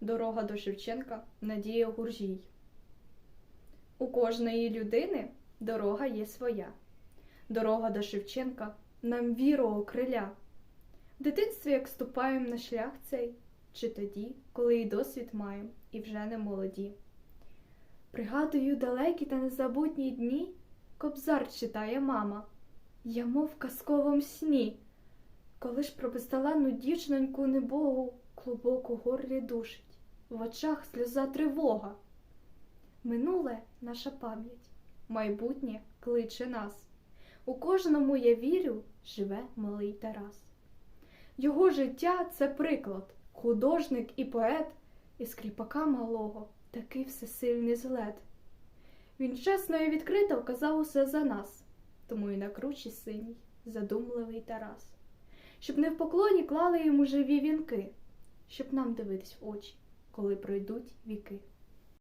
Дорога до Шевченка Надія Гуржій. У кожної людини дорога є своя. Дорога до Шевченка нам віру окриля. В дитинстві як ступаєм на шлях цей, чи тоді, коли і досвід маєм, і вже не молоді. Пригадую далекі та незабутні дні, кобзар читає мама. Я мов в казковому сні, коли ж про безталанну небогу клубок у горлі душить, в очах сльоза тривога. Минуле наша пам'ять, майбутнє кличе нас. У кожному, я вірю, живе малий Тарас. Його життя це приклад, художник і поет, і скріпака малого такий всесильний злет. Він чесно і відкрито вказав усе за нас, тому і на кручі синій, задумливий Тарас, щоб не в поклоні клали йому живі вінки, щоб нам дивитись в очі, коли пройдуть віки.